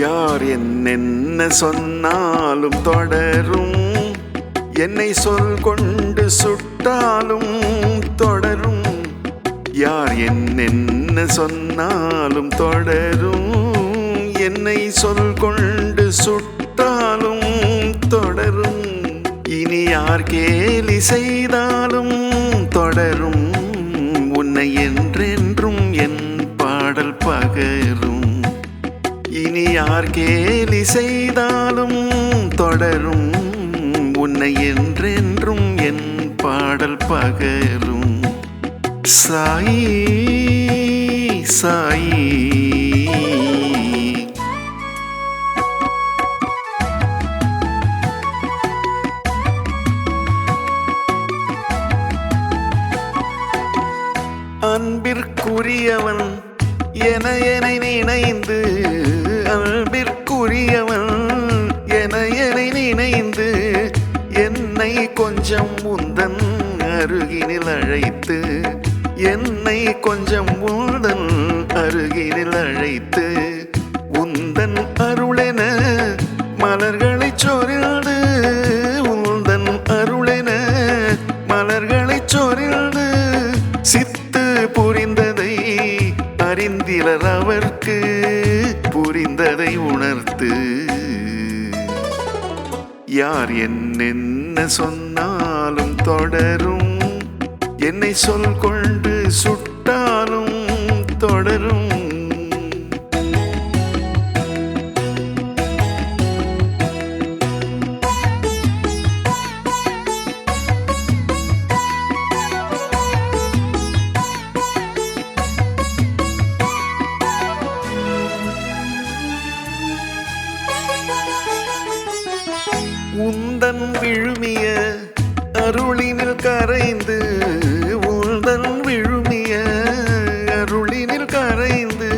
யார் என்னென்ன சொன்னாலும் தொடரும். என்னை சொல் கொண்டு சுட்டாலும் தொடரும். யார் என்னென்ன சொன்னாலும் தொடரும். என்னை சொல் கொண்டு சுட்டாலும் தொடரும். இனி யார் கேலி செய்தாலும் தொடரும். உன்னை என்றென்றும் என் பாடல் பகரும். இனி யார் கேலி செய்தாலும் தொடரும் உன்னை என்றென்றும் என் பாடல் பகரும். சாயி சாயி. அன்பிற்குரியவன் என என நினைந்து அன்பிற்குரியவன் என என்னை நினைந்து என்னை கொஞ்சம் உந்தன் அருகினில் அழைத்து என்னை கொஞ்சம் உந்தன் அருகினில் அழைத்து உந்தன் அருளென மலர்களைச் சொரிந்து அறிந்திலர் அவர்க்கு புரிந்ததை உணர்த்து. யார் என்னென்ன சொன்னாலும் தொடரும். என்னை சொல் கொண்டு சுட்டாலும் தொடரும். உந்தன் விழுமிய அருளினில் கரைந்து உந்தன் விழுமிய அருளினில் கரைந்து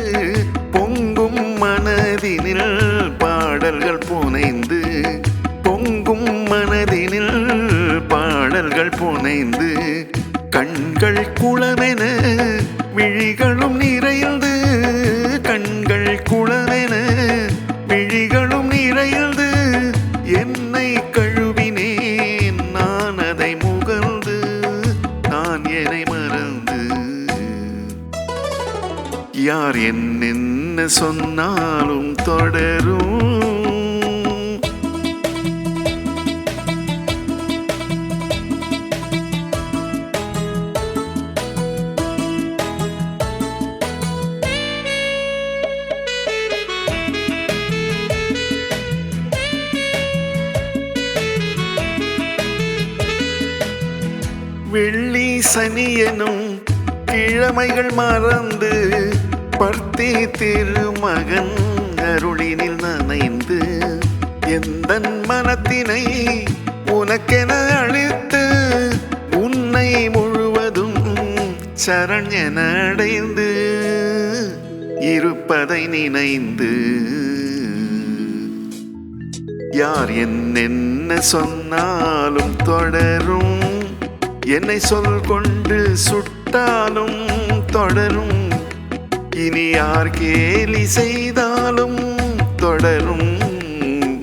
பொங்கும் மனதினில் பாடல்கள் புனைந்து பொங்கும் மனதினில் பாடல்கள் புனைந்து கண்கள் குளமென விழிகளும் நிறைந்து கண்கள் குளம் யார் என்ன சொன்னாலும் தொடரும். வெள்ளி சனி எனும் கிழமைகள் மறந்து பர்த்தி திருமகன் அருளினில் நனைந்து எந்த மனத்தினை உனக்கென அழித்து உன்னை முழுவதும் சரண் என அடைந்து இருப்பதை நினைந்து. யார் என்னென்ன சொன்னாலும் தொடரும். என்னை சொல் கொண்டு சுட்டாலும் தொடரும். இனி யார் கேலி செய்தாலும் தொடரும்.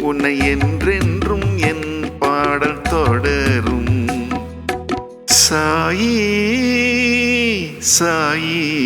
உன்னை என்றென்றும் என் பாடல் தொடரும். சாயி சாயி.